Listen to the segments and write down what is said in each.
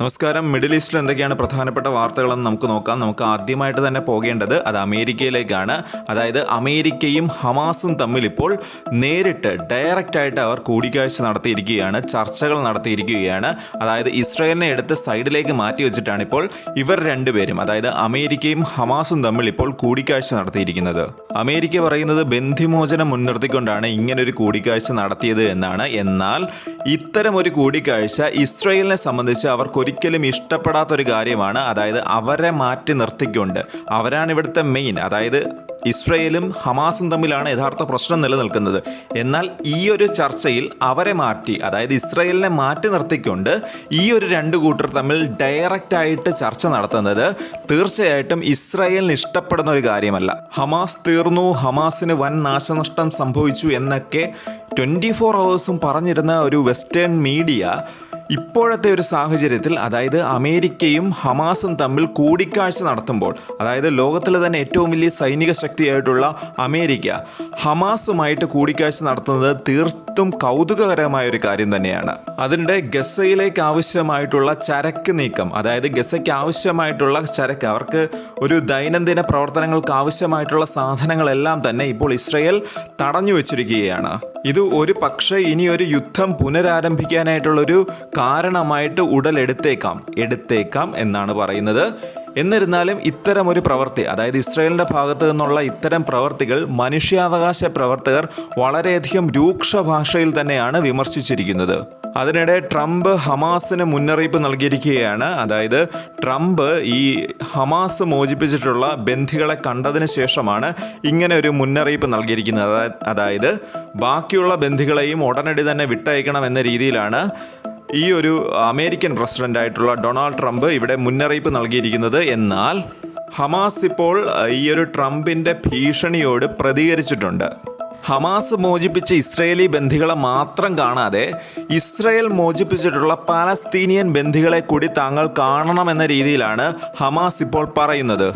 നമസ്കാരം. മിഡിൽ ഈസ്റ്റിൽ എന്തൊക്കെയാണ് പ്രധാനപ്പെട്ട വാർത്തകളെന്ന് നമുക്ക് നോക്കാം. നമുക്ക് ആദ്യമായിട്ട് തന്നെ പോകേണ്ടത് അത് അമേരിക്കയിലേക്കാണ്. അതായത് അമേരിക്കയും ഹമാസും തമ്മിൽ ഇപ്പോൾ നേരിട്ട് ഡയറക്റ്റ് ആയിട്ട് അവർ കൂടിക്കാഴ്ച നടത്തിയിരിക്കുകയാണ്. ചർച്ചകൾ നടത്തിയിരിക്കുകയാണ്. അതായത് ഇസ്രായേലിനെ എടുത്ത് സൈഡിലേക്ക് മാറ്റി വെച്ചിട്ടാണ് ഇപ്പോൾ ഇവർ രണ്ടുപേരും അതായത് അമേരിക്കയും ഹമാസും തമ്മിൽ ഇപ്പോൾ കൂടിക്കാഴ്ച നടത്തിയിരിക്കുന്നത്. അമേരിക്ക പറയുന്നത് ബന്ധിമോചനം മുൻനിർത്തിക്കൊണ്ടാണ് ഇങ്ങനൊരു കൂടിക്കാഴ്ച നടത്തിയത് എന്നാണ്. എന്നാൽ ഇത്തരം ഒരു കൂടിക്കാഴ്ച ഇസ്രായേലിനെ സംബന്ധിച്ച് അവർക്ക് ഒരിക്കലും ഇഷ്ടപ്പെടാത്ത ഒരു കാര്യമാണ്. അതായത് അവരെ മാറ്റി നിർത്തിക്കൊണ്ട് അവരാണ് ഇവിടുത്തെ മെയിൻ അതായത് ഇസ്രയേലും ഹമാസും തമ്മിലാണ് യഥാർത്ഥ പ്രശ്നം നിലനിൽക്കുന്നത്. എന്നാൽ ഈ ഒരു ചർച്ചയിൽ അവരെ മാറ്റി അതായത് ഇസ്രയേലിനെ മാറ്റി നിർത്തിക്കൊണ്ട് ഈ ഒരു രണ്ട് കൂട്ടർ തമ്മിൽ ഡയറക്റ്റ് ആയിട്ട് ചർച്ച നടത്തുന്നത് തീർച്ചയായിട്ടും ഇസ്രയേലിന് ഇഷ്ടപ്പെടുന്ന ഒരു കാര്യമല്ല. ഹമാസ് തീർന്നു ഹമാസിന് വൻ നാശനഷ്ടം സംഭവിച്ചു എന്നൊക്കെ ട്വന്റി ഫോർ അവേഴ്സും പറഞ്ഞിരുന്ന ഒരു വെസ്റ്റേൺ മീഡിയ ഇപ്പോഴത്തെ ഒരു സാഹചര്യത്തിൽ അതായത് അമേരിക്കയും ഹമാസും തമ്മിൽ കൂടിക്കാഴ്ച നടത്തുമ്പോൾ അതായത് ലോകത്തിലെ തന്നെ ഏറ്റവും വലിയ സൈനിക ശക്തിയായിട്ടുള്ള അമേരിക്ക ഹമാസുമായിട്ട് കൂടിക്കാഴ്ച നടത്തുന്നത് തീർത്തും കൗതുകകരമായ ഒരു കാര്യം തന്നെയാണ്. അതിനിടെ ഗസയിലേക്ക് ആവശ്യമായിട്ടുള്ള ചരക്ക് നീക്കം അതായത് ഗസയ്ക്ക് ആവശ്യമായിട്ടുള്ള ചരക്ക് അവർക്ക് ഒരു ദൈനംദിന പ്രവർത്തനങ്ങൾക്ക് ആവശ്യമായിട്ടുള്ള സാധനങ്ങളെല്ലാം തന്നെ ഇപ്പോൾ ഇസ്രയേൽ തടഞ്ഞു വെച്ചിരിക്കുകയാണ്. ഇത് ഒരു പക്ഷേ ഇനി ഒരു യുദ്ധം പുനരാരംഭിക്കാനായിട്ടുള്ളൊരു കാരണമായിട്ട് ഉടലെടുത്തേക്കാം എടുത്തേക്കാം. എന്നാണ് പറയുന്നത്. എന്നിരുന്നാലും ഇത്തരം ഒരു പ്രവൃത്തി അതായത് ഇസ്രയേലിന്റെ ഭാഗത്തു നിന്നുള്ള ഇത്തരം പ്രവർത്തികൾ മനുഷ്യാവകാശ പ്രവർത്തകർ വളരെയധികം രൂക്ഷ ഭാഷയിൽ തന്നെയാണ് വിമർശിച്ചിരിക്കുന്നത്. അതിനിടെ ട്രംപ് ഹമാസിന് മുന്നറിയിപ്പ് നൽകിയിരിക്കുകയാണ്. അതായത് ട്രംപ് ഈ ഹമാസ് മോചിപ്പിച്ചിട്ടുള്ള ബന്ധികളെ കണ്ടതിന് ശേഷമാണ് ഇങ്ങനെ ഒരു മുന്നറിയിപ്പ് നൽകിയിരിക്കുന്നത്. അതായത് ബാക്കിയുള്ള ബന്ധികളെയും ഉടനടി തന്നെ വിട്ടയക്കണം എന്ന രീതിയിലാണ് ഈ ഒരു അമേരിക്കൻ പ്രസിഡന്റ് ആയിട്ടുള്ള ഡൊണാൾഡ് ട്രംപ് ഇവിടെ മുന്നറിയിപ്പ് നൽകിയിരിക്കുന്നത് എന്നാൽ ഹമാസ് ഇപ്പോൾ ഈ ഒരു ട്രംപിന്റെ ഭീഷണിയോട് പ്രതികരിച്ചിട്ടുണ്ട്. ഹമാസ് മോചിപ്പിച്ച ഇസ്രയേലി ബന്ധികളെ മാത്രം കാണാതെ ഇസ്രയേൽ മോചിപ്പിച്ചിട്ടുള്ള പാലസ്തീനിയൻ ബന്ധികളെ കൂടി താങ്കൾ കാണണമെന്ന രീതിയിലാണ് ഹമാസ് ഇപ്പോൾ പറയുന്നത്.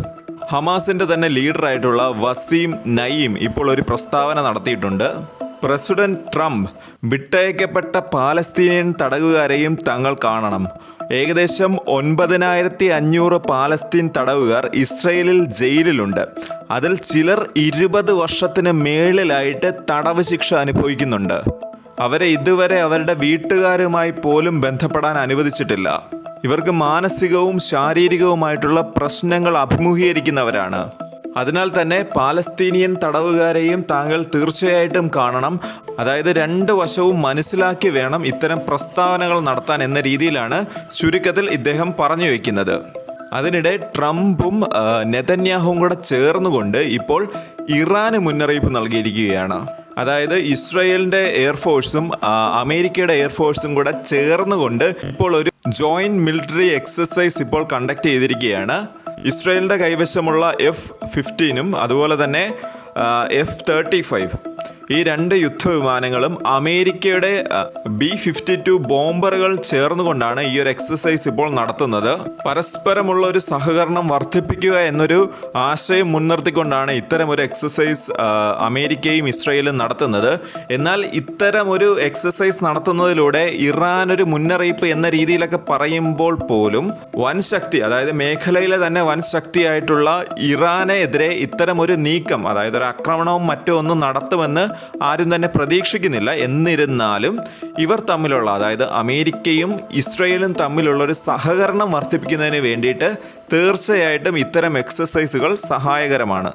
ഹമാസിന്റെ തന്നെ ലീഡറായിട്ടുള്ള വസീം നയീം ഇപ്പോൾ ഒരു പ്രസ്താവന നടത്തിയിട്ടുണ്ട്. പ്രസിഡന്റ് ട്രംപ് വിട്ടയക്കപ്പെട്ട പാലസ്തീനിയൻ തടവുകാരെയും തങ്ങൾ കാണണം. ഏകദേശം ഒൻപതിനായിരത്തി അഞ്ഞൂറ് പാലസ്തീൻ തടവുകാർ ഇസ്രയേലിൽ ജയിലിലുണ്ട്. അതിൽ ചിലർ ഇരുപത് വർഷത്തിന് മേളിലായിട്ട് തടവ് ശിക്ഷ അനുഭവിക്കുന്നുണ്ട്. അവരെ ഇതുവരെ അവരുടെ വീട്ടുകാരുമായി പോലും ബന്ധപ്പെടാൻ അനുവദിച്ചിട്ടില്ല. ഇവർക്ക് മാനസികവും ശാരീരികവുമായിട്ടുള്ള പ്രശ്നങ്ങൾ അഭിമുഖീകരിക്കുന്നവരാണ്. അതിനാൽ തന്നെ പാലസ്തീനിയൻ തടവുകാരെയും താങ്കൾ തീർച്ചയായിട്ടും കാണണം. അതായത് രണ്ട് വശവും മനസ്സിലാക്കി വേണം ഇത്തരം പ്രസ്താവനകൾ നടത്താൻ എന്ന രീതിയിലാണ് ചുരുക്കത്തിൽ ഇദ്ദേഹം പറഞ്ഞു വയ്ക്കുന്നത് അതിനിടെ ട്രംപും നെതന്യാഹും കൂടെ ചേർന്നുകൊണ്ട് ഇപ്പോൾ ഇറാന് മുന്നറിയിപ്പ് നൽകിയിരിക്കുകയാണ്. അതായത് ഇസ്രയേലിന്റെ എയർഫോഴ്സും അമേരിക്കയുടെ എയർഫോഴ്സും കൂടെ ചേർന്നുകൊണ്ട് ഇപ്പോൾ ഒരു ജോയിന്റ് മിലിറ്ററി എക്സസൈസ് ഇപ്പോൾ കണ്ടക്ട് ചെയ്തിരിക്കുകയാണ്. ഇസ്രയേലിന്റെ കൈവശമുള്ള എഫ് ഫിഫ്റ്റീനും അതുപോലെ തന്നെ എഫ് തേർട്ടി ഫൈവ് ഈ രണ്ട് യുദ്ധവിമാനങ്ങളും അമേരിക്കയുടെ ബി ഫിഫ്റ്റി ടു ബോംബറുകൾ ചേർന്നുകൊണ്ടാണ് ഈ ഒരു എക്സസൈസ് ഇപ്പോൾ നടത്തുന്നത്. പരസ്പരമുള്ള ഒരു സഹകരണം വർദ്ധിപ്പിക്കുക എന്നൊരു ആശയം മുൻനിർത്തിക്കൊണ്ടാണ് ഇത്തരം ഒരു എക്സസൈസ് അമേരിക്കയും ഇസ്രയേലും നടത്തുന്നത്. എന്നാൽ ഇത്തരം ഒരു എക്സസൈസ് നടത്തുന്നതിലൂടെ ഇറാൻ ഒരു മുന്നറിയിപ്പ് എന്ന രീതിയിലൊക്കെ പറയുമ്പോൾ പോലും വൻ ശക്തി അതായത് മേഖലയിലെ തന്നെ വൻ ശക്തിയായിട്ടുള്ള ഇറാനെതിരെ ഇത്തരം ഒരു നീക്കം അതായത് ഒരു ആക്രമണവും മറ്റോ ഒന്നും നടത്തുമെന്ന് ആരും തന്നെ പ്രതീക്ഷിക്കുന്നില്ല. എന്നിരുന്നാലും ഇവർ തമ്മിലുള്ള അതായത് അമേരിക്കയും ഇസ്രയേലും തമ്മിലുള്ള ഒരു സഹകരണം വർദ്ധിപ്പിക്കുന്നതിന് വേണ്ടിയിട്ട് തീർച്ചയായിട്ടും ഇത്തരം എക്സസൈസുകൾ സഹായകരമാണ്.